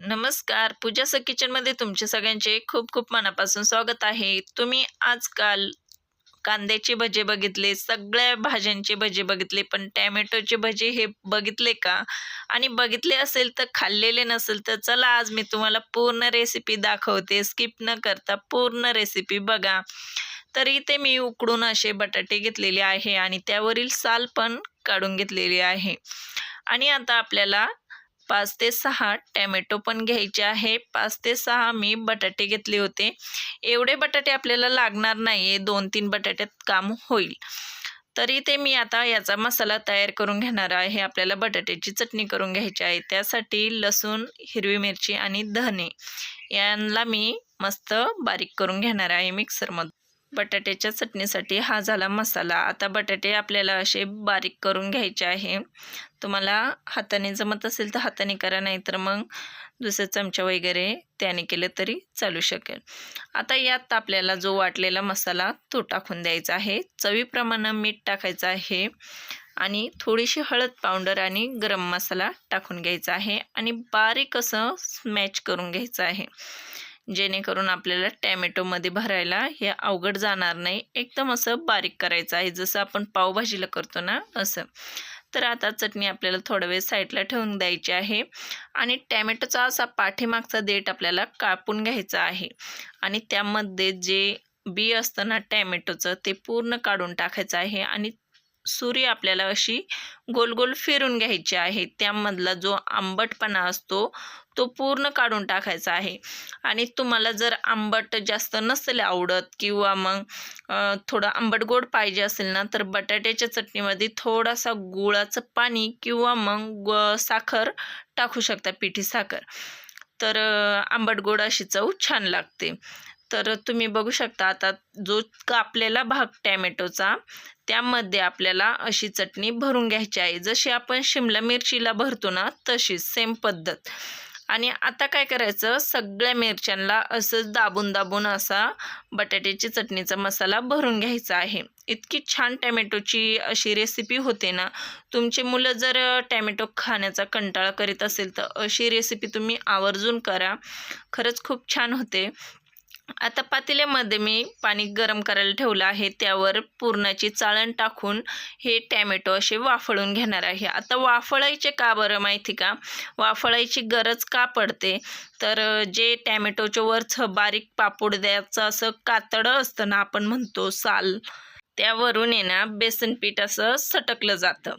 नमस्कार. पूजा स किचनमध्ये तुमचे सगळ्यांचे खूप खूप मनापासून स्वागत आहे. तुम्ही आजकाल कांद्याचे भजे बघितले सगळ्या भाज्यांचे भजे बघितले पण टॅमॅटोचे भजे हे बघितले का? आणि बघितले असेल तर खाल्लेले नसेल तर चला आज मी तुम्हाला पूर्ण रेसिपी दाखवते. स्किप न करता पूर्ण रेसिपी बघा. तर इथे मी उकडून असे बटाटे घेतलेले आहे आणि त्यावरील साल पण काढून घेतलेली आहे. आणि आता आपल्याला पाच ते सहा टॅमॅटो पण घ्यायचे आहे. पाच ते सहा मी बटाटे घेतले होते. एवढे बटाटे आपल्याला लागणार नाही आहे दोन तीन बटाट्यात काम होईल. तरी ते मी आता याचा मसाला तयार करून घेणार आहे. आपल्याला बटाट्याची चटणी करून घ्यायची आहे. त्यासाठी लसूण हिरवी मिरची आणि धने यांना मी मस्त बारीक करून घेणार आहे मिक्सरमधून. बटाट्याच्या चटणीसाठी हा झाला मसाला. आता बटाटे आपल्याला असे बारीक करून घ्यायचे आहे. तुम्हाला हाताने जमत असेल तर हाताने करा नाही तर मग दुसऱ्या चमचा वगैरे त्याने केलं तरी चालू शकेल. आता यात आपल्याला जो वाटलेला मसाला तो टाकून द्यायचा आहे. चवीप्रमाणे मीठ टाकायचं आहे आणि थोडीशी हळद पावडर आणि गरम मसाला टाकून घ्यायचा आहे आणि बारीक असं स्मॅच करून घ्यायचं आहे. जेणेकरून आपल्याला टॅमॅटोमध्ये भरायला हे अवघड जाणार नाही. एकदम असं बारीक करायचं आहे. जसं आपण पावभाजीला करतो ना असं. तर आता चटणी आपल्याला थोडा वेळ साईडला ठेवून द्यायची आहे. आणि टॅमॅटोचा असा पाठीमागचा देठ आपल्याला कापून घ्यायचा आहे. आणि त्यामध्ये जे बी असतं ना टॅमॅटोचं ते पूर्ण काढून टाकायचं आहे. आणि सुरी आपल्याला अशी गोल गोल फिरून घ्यायची आहे. त्यामधला जो आंबटपणा असतो तो पूर्ण काढून टाकायचा आहे. आणि तुम्हाला जर आंबट जास्त नसेल आवडत किंवा मग थोडं आंबट गोड पाहिजे असेल ना तर बटाट्याच्या चटणीमध्ये थोडासा गुळाचं पाणी किंवा मग साखर टाकू शकता पिठी साखर. तर आंबट गोड अशी चव छान लागते. तर तुम्ही बघू शकता आता जो कापलेला भाग टॅमॅटोचा त्यामध्ये आपल्याला अशी चटणी भरून घ्यायची आहे. जशी आपण शिमला मिरचीला भरतो ना तशीच सेम पद्धत. आणि आता काय करायचं सगळ्या मिरच्यांना असं दाबून दाबून असा बटाट्याची चटणीचा मसाला भरून घ्यायचा आहे. इतकी छान टॅमॅटोची अशी रेसिपी होते ना तुमची मुलं जर टॅमॅटो खाण्याचा कंटाळा करीत असेल तर अशी रेसिपी तुम्ही आवर्जून करा. खरंच खूप छान होते. आता पातेल्यामध्ये मी पाणी गरम करायला ठेवलं आहे. त्यावर पुरणाची चाळण टाकून हे टॅमॅटो असे वाफळून घेणार आहे. आता वाफळायचे का बरं माहिती का? वाफळायची गरज का पडते? तर जे टॅमॅटोच्या वरचं बारीक पापूड द्यायचं असं कातडं असतं ना आपण म्हणतो साल त्यावरून आहे ना बेसन पीठ असं सटकलं जातं.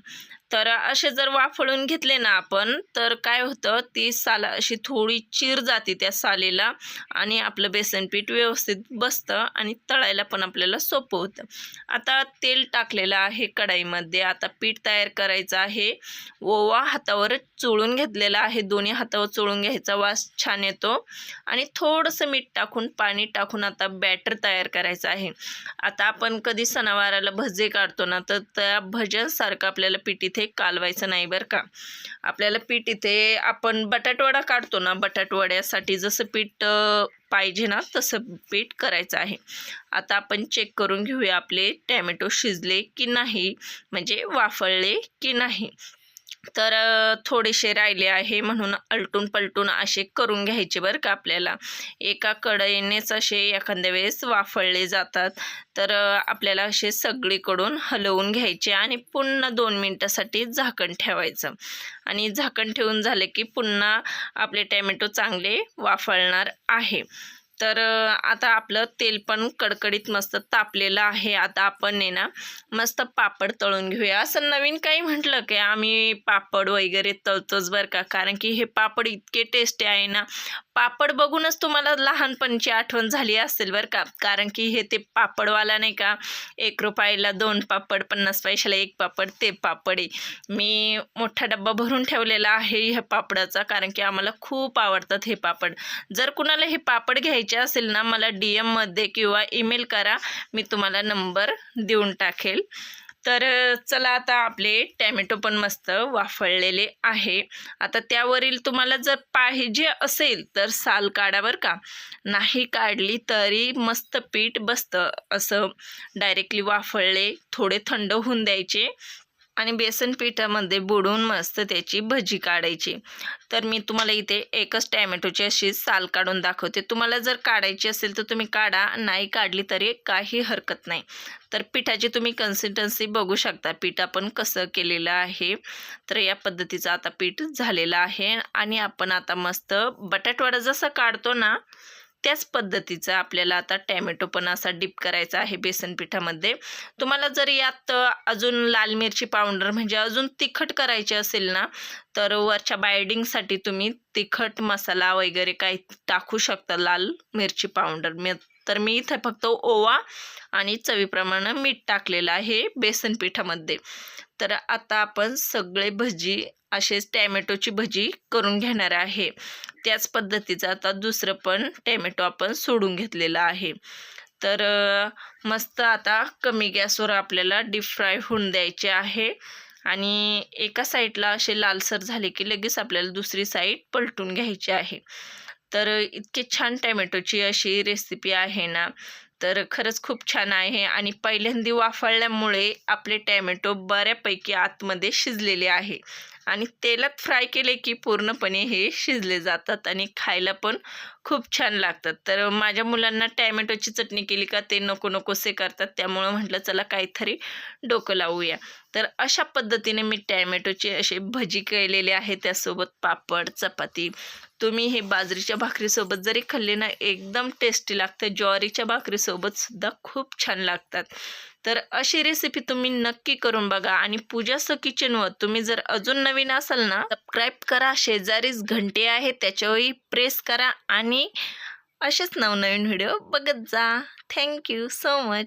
तर असे जर वाफळून घेतले ना आपण तर काय होतं ती साला अशी थोडी चीर जाते त्या सालीला आणि आपलं बेसन पीठ व्यवस्थित बसतं आणि तळायला पण आपल्याला सोपं होतं. आता तेल टाकलेलं आहे कढाईमध्ये आता पीठ तयार करायचं आहे. ओवा हातावर चोळून घेतलेला आहे दोन्ही हातावर चोळून घ्यायचा वास छान येतो. आणि थोडंसं मीठ टाकून पाणी टाकून आता बॅटर तयार करायचं आहे. आता आपण कधी सणावाराला भजे काढतो ना तर त्या भज्यांसारखं आपल्याला पीठ इथे कालवायचं नाही बरं का. आपल्याला पीठ इथे आपण बटाटवडा काढतो ना बटाटवड्यासाठी जसं पीठ पाहिजे ना तसं पीठ करायचं आहे. आता आपण चेक करून घेऊया आपले टॅमॅटो शिजले की नाही म्हणजे वाफळले की नाही. तर थोडेसे राहिले आहे म्हणून अलटून पलटून असे करून घ्यायचे बरं का आपल्याला. एका कढईनेच असे एखाद्या वेळेस वाफळले जातात. तर आपल्याला असे सगळीकडून हलवून घ्यायचे आणि पुन्हा दोन मिनटासाठी झाकण ठेवायचं. आणि झाकण ठेवून झाले की पुन्हा आपले टॅमॅटो चांगले वाफळणार आहे. तर आता आपलं तेल पण कडकडीत मस्त तापलेलं आहे. आता आपण ने ना मस्त पापड तळून घेऊया. असं नवीन काही म्हटलं की आम्ही पापड वगैरे तळतोच बरं का? कारण की हे पापड इतके टेस्टी आहे ना पापड बघूनच तुम्हाला लहानपणची आठवण झाली असेल बरं का? कारण की हे ते पापडवाला नाही का? एक रुपयाला दोन पापड पन्नास पैशाला एक पापड ते पापड. आहे मी मोठा डब्बा भरून ठेवलेला आहे ह्या पापडाचा कारण की आम्हाला खूप आवडतात हे पापड. जर कुणाला हे पापड घ्यायचे असेल ना मला डी एममध्ये किंवा ईमेल करा. मी तुम्हाला नंबर देऊन टाकेल. तर चला आता आपले टॅमॅटो पण मस्त वाफळलेले आहे. आता त्यावरील तुम्हाला जर पाहिजे असेल तर साल काढा बरं का? नाही काढली तरी मस्त पीठ बसतं. असं डायरेक्टली वाफळले थोडे थंड होऊन द्यायचे. आणि बेसन पिठामध्ये बुडवून मस्त त्याची भजी काढायची. तर मी तुम्हाला इथे एकच टॅमॅटोची अशी साल काढून दाखवते. तुम्हाला जर काढायची असेल तर तुम्ही काढा नाही काढली तरी काही हरकत नाही. तर पिठाची तुम्ही कन्सिस्टन्सी बघू शकता. पीठ आपण कसं केलेलं आहे. तर या पद्धतीचं आता पीठ झालेलं आहे. आणि आपण आता मस्त बटाटवडा जसं काढतो ना त्याच पद्धतीचा आपल्याला आता टॅमॅटो पण असा डिप करायचा आहे बेसन पिठामध्ये. तुम्हाला जर यात अजून लाल मिरची पावडर म्हणजे अजून तिखट करायचे असेल ना तर वरच्या बायडिंगसाठी तुम्ही तिखट मसाला वगैरे काही टाकू शकता लाल मिरची पावडर. मी तर मी इथं फक्त ओवा आणि चवीप्रमाणे मीठ टाकलेलं आहे बेसन पिठामध्ये. तर आता आपण सगळे भजी असेच टॅमॅटोची भजी करून घेणार आहे. त्याच पद्धतीचं आता दुसरं पण टॅमॅटो आपण सोडून घेतलेलं आहे. तर मस्त आता कमी गॅसवर आपल्याला डीप फ्राय होऊन द्यायचे आहे. आणि एका साईडला असे लालसर झाले की लगेच आपल्याला दुसरी साईड पलटून घ्यायची आहे. तर इतकी छान टॅमॅटोची अशी रेसिपी आहे ना. तर खरंच खूप छान आहे आणि पहिल्यांदा वाफळल्यामुळे आपले टॅमॅटो बऱ्यापैकी आतमध्ये शिजलेले आहे. आणि तेलात फ्राय केले की पूर्णपणे हे शिजले जातात आणि खायला पण खूप छान लागतात. तर माझ्या मुलांना टॅमॅटोची चटणी केली का ते नको नकोसे करतात. त्यामुळं म्हटलं चला काहीतरी डोकं लावूया. तर अशा पद्धतीने मी टॅमॅटोचे असे भजी केलेले आहे. त्यासोबत पापड चपाती. तुम्ही हे बाजरीच्या भाकरीसोबत जरी खाल्ले ना एकदम टेस्टी लागतं. ज्वारीच्या भाकरीसोबत सुद्धा खूप छान लागतात. तर अशी रेसिपी तुम्ही नक्की करून बघा. आणि पूजाचं किचनवर तुम्ही जर अजून नवीन असाल ना सबस्क्राईब करा. शेजारीच घंटे आहे त्याच्यावरही प्रेस करा. आणि असेच नवनवीन व्हिडिओ बघत जा. Thank you so much